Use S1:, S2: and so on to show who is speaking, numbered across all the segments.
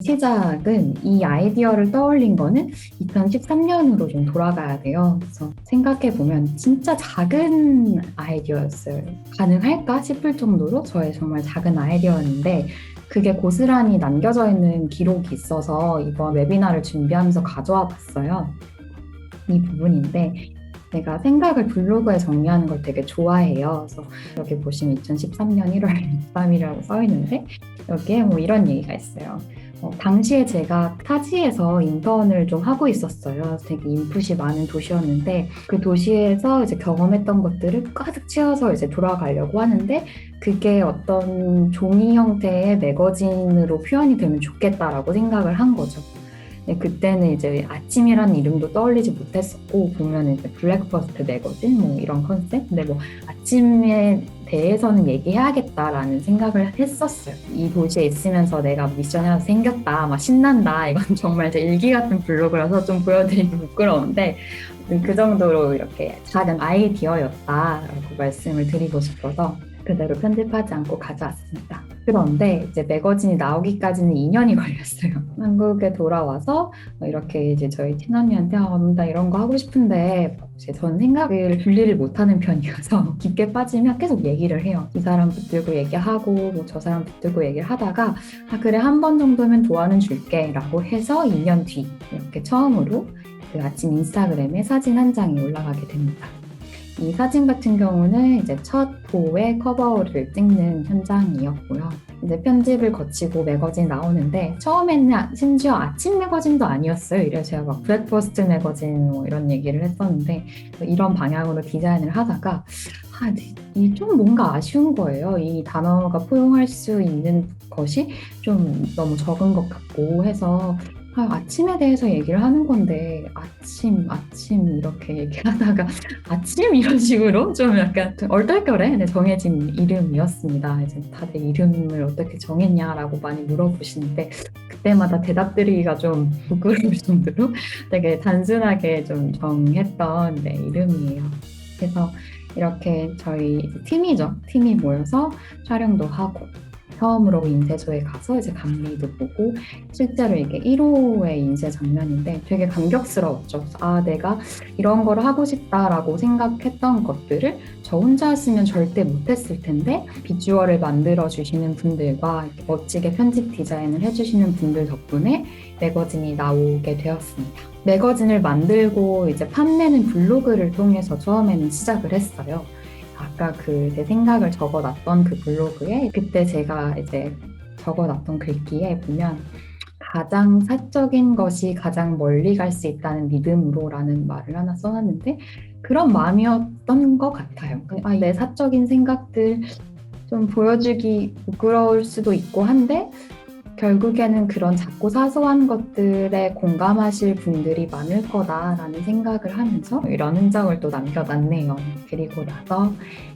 S1: 시작은 이 아이디어를 떠올린 거는 2013년으로 좀 돌아가야 돼요. 그래서 생각해 보면 진짜 작은 아이디어였어요. 가능할까 싶을 정도로 저의 정말 작은 아이디어였는데 그게 고스란히 남겨져 있는 기록이 있어서 이번 웨비나를 준비하면서 가져와 봤어요. 이 부분인데 제가 생각을 블로그에 정리하는 걸 되게 좋아해요. 그래서 여기 보시면 2013년 1월 23일이라고 써 있는데 여기에 뭐 이런 얘기가 있어요. 어, 당시에 제가 타지에서 인턴을 좀 하고 있었어요. 되게 인풋이 많은 도시였는데 그 도시에서 이제 경험했던 것들을 가득 채워서 이제 돌아가려고 하는데 그게 어떤 종이 형태의 매거진으로 표현이 되면 좋겠다라고 생각을 한 거죠. 네, 그때는 이제 아침이라는 이름도 떠올리지 못했었고 보면 이제 블랙버스트 매거진 뭐 이런 컨셉 근데 뭐 아침에 대해서는 얘기해야겠다라는 생각을 했었어요. 이 도시에 있으면서 내가 미션이 하나 생겼다, 막 신난다. 이건 정말 제 일기 같은 블로그라서 좀 보여드리기 부끄러운데 그 정도로 이렇게 작은 아이디어였다라고 말씀을 드리고 싶어서 그대로 편집하지 않고 가져왔습니다. 그런데 이제 매거진이 나오기까지는 2년이 걸렸어요. 한국에 돌아와서 이렇게 이제 저희 팀원님한테 아, 나 이런 거 하고 싶은데 이제 전 생각을 분리를 못하는 편이어서 깊게 빠지면 계속 얘기를 해요. 이 사람 붙들고 얘기하고 뭐 저 사람 붙들고 얘기를 하다가 아 그래 한 번 정도면 도와는 줄게라고 해서 2년 뒤 이렇게 처음으로 그 아침 인스타그램에 사진 한 장이 올라가게 됩니다. 이 사진 같은 경우는 이제 첫 호의 커버를 찍는 현장이었고요. 이제 편집을 거치고 매거진 나오는데 처음에는 심지어 아침 매거진도 아니었어요. 이래서 제가 막 브렉퍼스트 매거진 뭐 이런 얘기를 했었는데 이런 방향으로 디자인을 하다가 아, 이좀 뭔가 아쉬운 거예요. 이 단어가 포용할 수 있는 것이 좀 너무 적은 것 같고 해서 아, 침에 대해서 얘기를 하는 건데 아침, 아침 이렇게 얘기하다가 아침 이런 식으로 좀 약간 얼떨결에 네, 정해진 이름이었습니다. 이제 다들 이름을 어떻게 정했냐라고 많이 물어보시는데 그때마다 대답드리기가 좀 부끄러울 정도로 되게 단순하게 좀 정했던 네, 이름이에요. 그래서 이렇게 저희 팀이죠. 팀이 모여서 촬영도 하고 처음으로 인쇄소에 가서 이제 감리도 보고 실제로 이게 1호의 인쇄 장면인데 되게 감격스러웠죠. 아, 내가 이런 거를 하고 싶다라고 생각했던 것들을 저 혼자 했으면 절대 못했을 텐데 비주얼을 만들어 주시는 분들과 멋지게 편집 디자인을 해주시는 분들 덕분에 매거진이 나오게 되었습니다. 매거진을 만들고 이제 판매는 블로그를 통해서 처음에는 시작을 했어요. 아까 그 제 생각을 적어놨던 그 블로그에 그때 제가 이제 적어놨던 글귀에 보면 가장 사적인 것이 가장 멀리 갈 수 있다는 믿음으로라는 말을 하나 써놨는데 그런 마음이었던 것 같아요. 아, 내 사적인 생각들 좀 보여주기 부끄러울 수도 있고 한데 결국에는 그런 작고 사소한 것들에 공감하실 분들이 많을 거다라는 생각을 하면서 이런 흔적을 또 남겨놨네요. 그리고 나서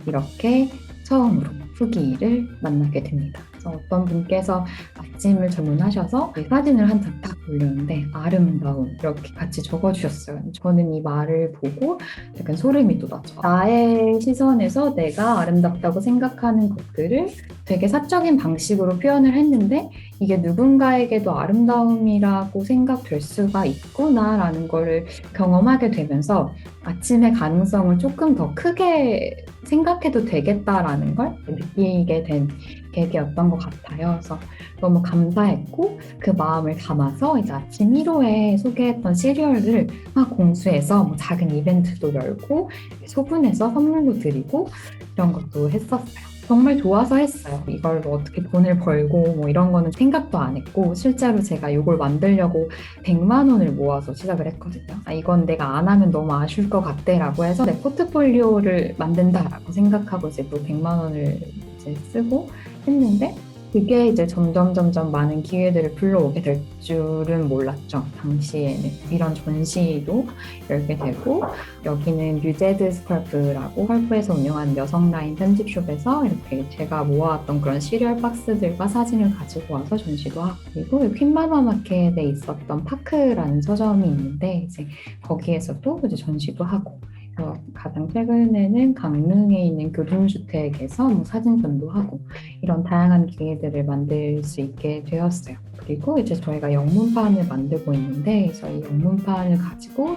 S1: 이렇게 처음으로 후기를 만나게 됩니다. 어떤 분께서 아침을 주문하셔서 사진을 한 장 딱 올렸는데 아름다움 이렇게 같이 적어주셨어요. 저는 이 말을 보고 약간 소름이 돋았죠. 나의 시선에서 내가 아름답다고 생각하는 것들을 되게 사적인 방식으로 표현을 했는데 이게 누군가에게도 아름다움이라고 생각될 수가 있구나라는 거를 경험하게 되면서 아침의 가능성을 조금 더 크게 생각해도 되겠다라는 걸 느끼게 된 계기였던 것 같아요. 그래서 너무 감사했고 그 마음을 담아서 이제 아침 1호에 소개했던 시리얼을 막 공수해서 뭐 작은 이벤트도 열고 소분해서 선물도 드리고 이런 것도 했었어요. 정말 좋아서 했어요. 이걸 뭐 어떻게 돈을 벌고 뭐 이런 거는 생각도 안 했고 실제로 제가 이걸 만들려고 100만 원을 모아서 시작을 했거든요. 아, 이건 내가 안 하면 너무 아쉬울 것 같대라고 해서 내 포트폴리오를 만든다라고 생각하고 이제 또 100만 원을 이제 쓰고 했는데 그게 이제 점점 점점 많은 기회들을 불러오게 될 줄은 몰랐죠. 당시에는 이런 전시도 열게 되고 여기는 뮤제드 스컬프라고 펄프에서 운영하는 여성 라인 편집숍에서 이렇게 제가 모아왔던 그런 시리얼 박스들과 사진을 가지고 와서 전시도 하고 그리고 퀸마마 마켓에 있었던 파크라는 서점이 있는데 이제 거기에서도 이제 전시도 하고 그래서 가장 최근에는 강릉에 있는 교동주택에서 뭐 사진 전도하고 이런 다양한 기회들을 만들 수 있게 되었어요. 그리고 이제 저희가 영문판을 만들고 있는데 이 영문판을 가지고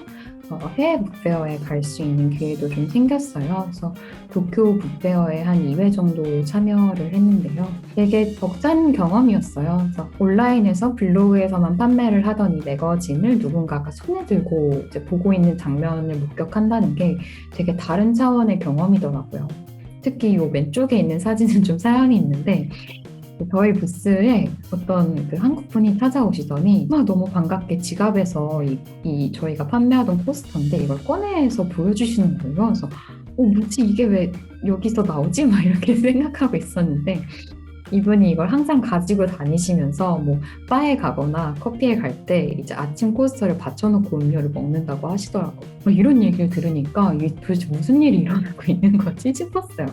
S1: 어, 해외 북페어에 갈 수 있는 기회도 좀 생겼어요. 그래서 도쿄 북페어에 한 2회 정도 참여를 했는데요. 되게 벅찬 경험이었어요. 그래서 온라인에서 블로그에서만 판매를 하던 이 매거진을 누군가가 손에 들고 보고 있는 장면을 목격한다는 게 되게 다른 차원의 경험이더라고요. 특히 이 왼쪽에 있는 사진은 좀 사연이 있는데 저희 부스에 어떤 그 한국 분이 찾아오시더니 막 너무 반갑게 지갑에서 이, 이 저희가 판매하던 포스터인데 이걸 꺼내서 보여주시는 거예요. 그래서 어 뭐지 이게 왜 여기서 나오지? 막 이렇게 생각하고 있었는데 이분이 이걸 항상 가지고 다니시면서 뭐 바에 가거나 커피에 갈 때 이제 아침 코스터를 받쳐놓고 음료를 먹는다고 하시더라고요. 뭐 이런 얘기를 들으니까 이게 도대체 무슨 일이 일어나고 있는 거지 싶었어요.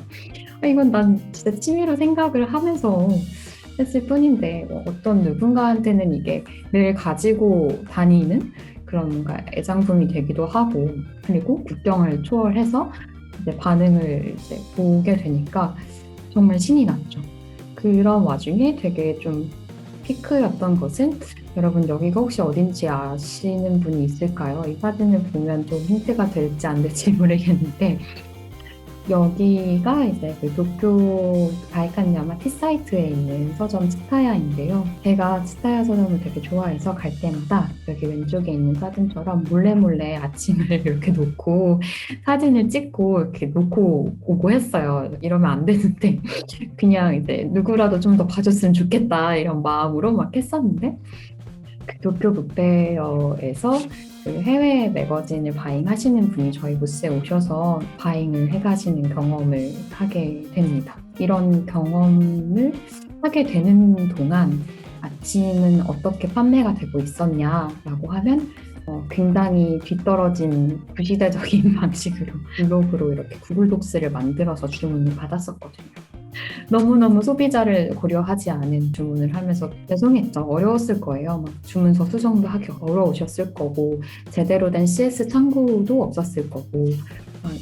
S1: 아, 이건 난 진짜 취미로 생각을 하면서 했을 뿐인데 뭐 어떤 누군가한테는 이게 늘 가지고 다니는 그런 뭔가 애장품이 되기도 하고 그리고 국경을 초월해서 이제 반응을 이제 보게 되니까 정말 신이 났죠. 그런 와중에 되게 좀 피크였던 것은 여러분 여기가 혹시 어딘지 아시는 분이 있을까요? 이 사진을 보면 좀 힌트가 될지 안 될지 모르겠는데 여기가 이제 그 도쿄 가이칸야마 티사이트에 있는 서점 치타야인데요. 제가 치타야 서점을 되게 좋아해서 갈 때마다 여기 왼쪽에 있는 사진처럼 몰래 몰래 아침을 이렇게 놓고 사진을 찍고 이렇게 놓고 오고 했어요. 이러면 안 되는데 그냥 이제 누구라도 좀 더 봐줬으면 좋겠다 이런 마음으로 막 했었는데 그 도쿄 북페어에서 그 해외 매거진을 바잉하시는 분이 저희 부스에 오셔서 바잉을 해가시는 경험을 하게 됩니다. 이런 경험을 하게 되는 동안 아침은 어떻게 판매가 되고 있었냐라고 하면 어, 굉장히 뒤떨어진 구시대적인 방식으로 블로그로 이렇게 구글 독스를 만들어서 주문을 받았었거든요. 너무너무 소비자를 고려하지 않은 주문을 하면서 죄송했죠. 어려웠을 거예요. 막 주문서 수정도 하기 어려우셨을 거고, 제대로 된 CS 창구도 없었을 거고,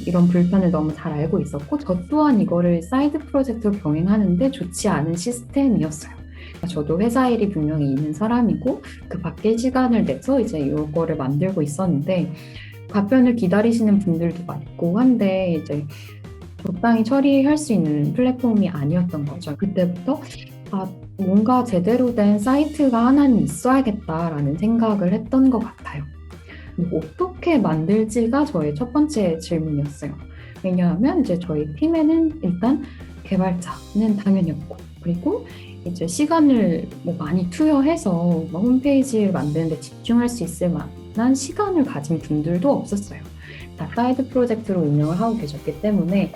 S1: 이런 불편을 너무 잘 알고 있었고, 저 또한 이거를 사이드 프로젝트로 병행하는데 좋지 않은 시스템이었어요. 저도 회사 일이 분명히 있는 사람이고, 그 밖에 시간을 내서 이제 이거를 만들고 있었는데, 답변을 기다리시는 분들도 많고 한데, 이제 적당히 처리할 수 있는 플랫폼이 아니었던 거죠. 그때부터 아, 뭔가 제대로 된 사이트가 하나는 있어야겠다라는 생각을 했던 것 같아요. 어떻게 만들지가 저의 첫 번째 질문이었어요. 왜냐하면 이제 저희 팀에는 일단 개발자는 당연히 없고, 그리고 이제 시간을 뭐 많이 투여해서 뭐 홈페이지를 만드는데 집중할 수 있을 만한 시간을 가진 분들도 없었어요. 다 사이드 프로젝트로 운영을 하고 계셨기 때문에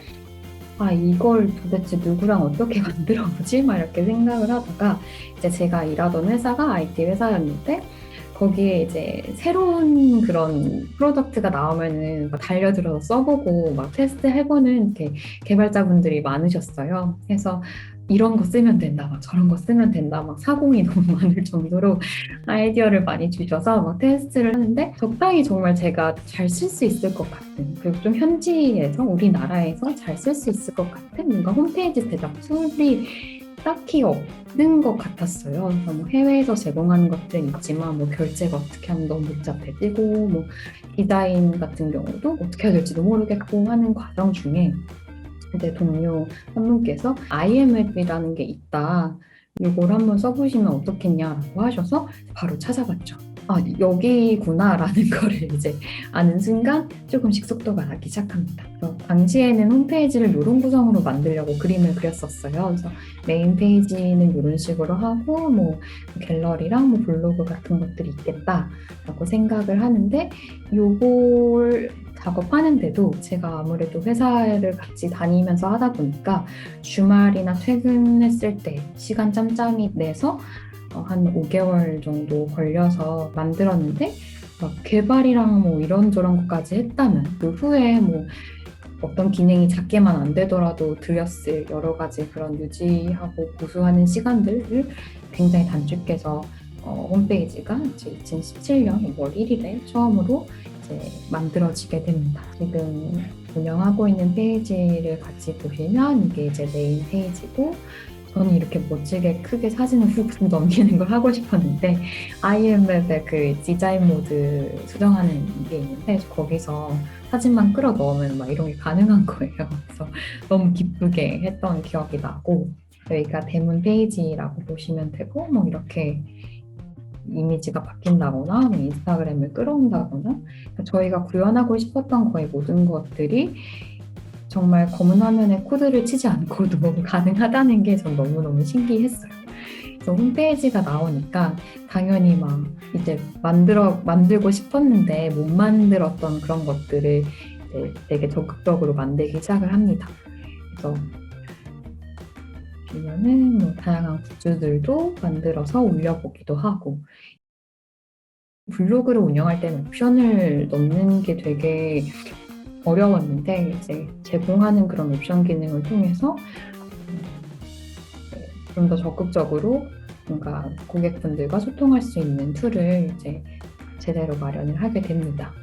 S1: 아 이걸 도대체 누구랑 어떻게 만들어 보지? 막 이렇게 생각을 하다가 이제 제가 일하던 회사가 IT 회사였는데 거기에 이제 새로운 그런 프로덕트가 나오면은 달려들어서 써보고 막 테스트 해보는 이렇게 개발자분들이 많으셨어요. 그래서 이런 거 쓰면 된다, 막 저런 거 쓰면 된다, 막 사공이 너무 많을 정도로 아이디어를 많이 주셔서 막 테스트를 하는데 적당히 정말 제가 잘 쓸 수 있을 것 같은 그리고 좀 현지에서 우리나라에서 잘 쓸 수 있을 것 같은 뭔가 홈페이지 제작 툴이 딱히 없는 것 같았어요. 그래서 뭐 해외에서 제공하는 것들은 있지만 뭐 결제가 어떻게 하면 너무 복잡해지고 뭐 디자인 같은 경우도 어떻게 해야 될지도 모르겠고 하는 과정 중에 이 제 동료 한 분께서 IMF이라는 게 있다. 이걸 한번 써보시면 어떻겠냐라고 하셔서 바로 찾아봤죠. 아, 여기구나라는 거를 이제 아는 순간 조금씩 속도가 나기 시작합니다. 당시에는 홈페이지를 이런 구성으로 만들려고 그림을 그렸었어요. 그래서 메인 페이지는 이런 식으로 하고 뭐 갤러리랑 뭐 블로그 같은 것들이 있겠다라고 생각을 하는데 요걸 작업하는데도 제가 아무래도 회사를 같이 다니면서 하다 보니까 주말이나 퇴근했을 때 시간 짬짬이 내서 어, 한 5개월 정도 걸려서 만들었는데 개발이랑 뭐 이런저런 것까지 했다면 그 후에 뭐 어떤 기능이 작게만 안 되더라도 들였을 여러 가지 그런 유지하고 고수하는 시간들을 굉장히 단축해서 어, 홈페이지가 2017년 5월 1일에 처음으로 이제 만들어지게 됩니다. 지금 운영하고 있는 페이지를 같이 보시면 이게 이제 메인 페이지고 저는 이렇게 멋지게 크게 사진을 훅훅 넘기는 걸 하고 싶었는데 IMF의 그 디자인 모드 수정하는 게 있는데 거기서 사진만 끌어 넣으면 막 이런 게 가능한 거예요. 그래서 너무 기쁘게 했던 기억이 나고 여기가 대문 페이지라고 보시면 되고 뭐 이렇게 이미지가 바뀐다거나 뭐 인스타그램을 끌어온다거나 그러니까 저희가 구현하고 싶었던 거의 모든 것들이 정말 검은 화면에 코드를 치지 않고도 가능하다는 게 전 너무너무 신기했어요. 그래서 홈페이지가 나오니까 당연히 막 이제 만들어 만들고 싶었는데 못 만들었던 그런 것들을 되게 적극적으로 만들기 시작을 합니다. 그래서 보면은 뭐 다양한 굿즈들도 만들어서 올려보기도 하고 블로그를 운영할 때는 옵션을 넣는 게 되게 어려웠는데 이제 제공하는 그런 옵션 기능을 통해서 좀 더 적극적으로 뭔가 고객분들과 소통할 수 있는 툴을 이제 제대로 마련을 하게 됩니다.